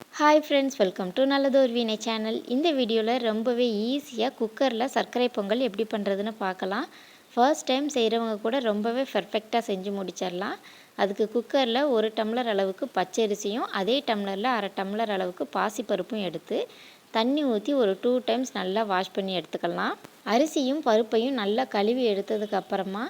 Hi friends welcome to நல்லதோர் வீணை channel இந்த வீடியோவில் ரொம்பவே ஈஸியாக குக்கரில் சர்க்கரை பொங்கல் எப்படி பண்ணுறதுன்னு பார்க்கலாம். ஃபர்ஸ்ட் டைம் செய்கிறவங்க கூட ரொம்பவே பர்ஃபெக்டாக செஞ்சு முடிச்சிடலாம். அதுக்கு குக்கரில் ஒரு டம்ளர் அளவுக்கு பச்சரிசியும் அதே டம்ளரில் அரை டம்ளர் அளவுக்கு பாசிப்பருப்பும் எடுத்து தண்ணி ஊற்றி ஒரு டூ டைம்ஸ் நல்லா வாஷ் பண்ணி எடுத்துக்கலாம். அரிசியும் பருப்பையும் நல்லா கழுவி எடுத்ததுக்கு அப்புறமா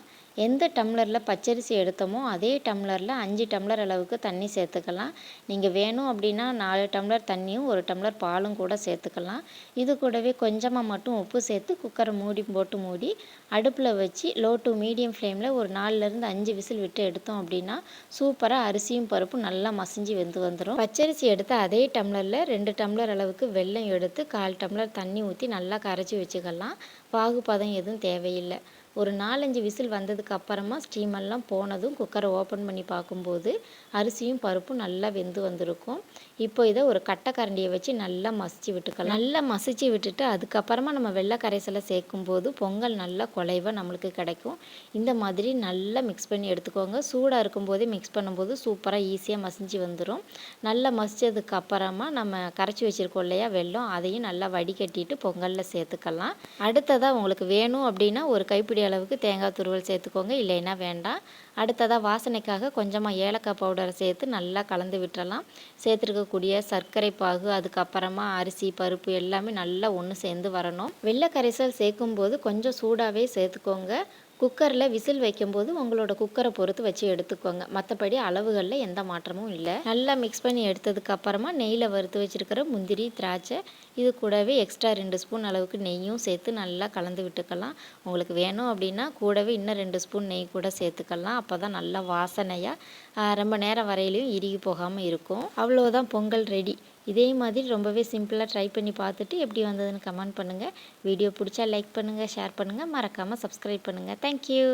எந்த டம்ளரில் பச்சரிசி எடுத்தோமோ அதே டம்ளரில் அஞ்சு டம்ளர் அளவுக்கு தண்ணி சேர்த்துக்கலாம். நீங்கள் வேணும் அப்படின்னா நாலு டம்ளர் தண்ணியும் ஒரு டம்ளர் பாலும் கூட சேர்த்துக்கலாம். இது கூடவே கொஞ்சமாக மட்டும் உப்பு சேர்த்து குக்கரை மூடி போட்டு மூடி அடுப்பில் வச்சு லோ டு மீடியம் ஃப்ளேமில் ஒரு நாலுலேருந்து அஞ்சு விசில் விட்டு எடுத்தோம் அப்படின்னா சூப்பராக அரிசியும் பருப்பும் நல்லா மசிஞ்சு வெந்து வந்துடும் பச்சரிசி எடுத்து அதே டம்ளரில் ரெண்டு டம்ளர் அளவுக்கு வெல்லம் எடுத்து கால் டம்ளர் தண்ணி ஊற்றி நல்லா கரைச்சி வச்சுக்கலாம். பாகுபதம் எதுவும் தேவையில்லை. ஒரு நாலஞ்சு விசில் வந்ததுக்கு அப்புறமா ஸ்டீமெல்லாம் போனதும் குக்கரை ஓப்பன் பண்ணி பார்க்கும்போது அரிசியும் பருப்பும் நல்லா வெந்து வந்திருக்கும். இப்போ இதை ஒரு கட்டை கரண்டியை வச்சு நல்லா மசிச்சு விட்டுக்கலாம். நல்லா மசிச்சு விட்டுட்டு அதுக்கப்புறமா நம்ம வெள்ளை கரைசலை சேர்க்கும்போது பொங்கல் நல்லா குலைவாக நம்மளுக்கு கிடைக்கும். இந்த மாதிரி நல்லா மிக்ஸ் பண்ணி எடுத்துக்கோங்க. சூடாக இருக்கும்போதே மிக்ஸ் பண்ணும்போது சூப்பராக ஈஸியாக மசிஞ்சு வந்துடும் நல்லா மசித்ததுக்கு அப்புறமா நம்ம கரைச்சி வச்சுருக்கோம் இல்லையா வெள்ளம் அதையும் நல்லா வடிகட்டிட்டு பொங்கலில் சேர்த்துக்கலாம். அடுத்ததாக உங்களுக்கு வேணும் அப்படின்னா ஒரு கைப்பிடி அளவுக்கு தேங்காய் துருவல் சேர்த்துக்கோங்க. இல்லைன்னா வேண்டாம். அடுத்ததாக வாசனைக்காக கொஞ்சமாக ஏலக்காய் பவுடரை சேர்த்து நல்லா கலந்து விட்டுறலாம். சேர்த்துருக்கக்கூடிய சர்க்கரை பாகு அதுக்கப்புறமா அரிசி பருப்பு எல்லாமே நல்லா ஒன்று சேர்ந்து வரணும். வெள்ளை கரைசல் சேர்க்கும்போது கொஞ்சம் சூடாகவே சேர்த்துக்கோங்க. குக்கரில் விசில் வைக்கும்போது உங்களோட குக்கரை பொறுத்து வச்சு எடுத்துக்கோங்க. மற்றபடி அளவுகளில் எந்த மாற்றமும் இல்லை. நல்லா மிக்ஸ் பண்ணி எடுத்ததுக்கு அப்புறமா நெய்யில் வறுத்து வச்சுருக்கிற முந்திரி திராட்சை இது கூடவே எக்ஸ்ட்ரா ரெண்டு ஸ்பூன் அளவுக்கு நெய்யும் சேர்த்து நல்லா கலந்து விட்டுக்கலாம். உங்களுக்கு வேணும் அப்படின்னா கூடவே இன்னும் ரெண்டு ஸ்பூன் நெய் கூட சேர்த்துக்கலாம். அப்போ தான் நல்லா வாசனையாக ரொம்ப நேரம் வரையிலையும் இறுகி போகாமல் இருக்கும். அவ்வளோதான் பொங்கல் ரெடி இதே மாதிரி ரொம்பவே சிம்பிளாக ட்ரை பண்ணி பார்த்துட்டு எப்படி வந்ததுன்னு கமெண்ட் பண்ணுங்கள் வீடியோ பிடிச்சா லைக் பண்ணுங்கள் ஷேர் பண்ணுங்கள் மறக்காமல் சப்ஸ்கிரைப் பண்ணுங்கள் தேங்க்யூ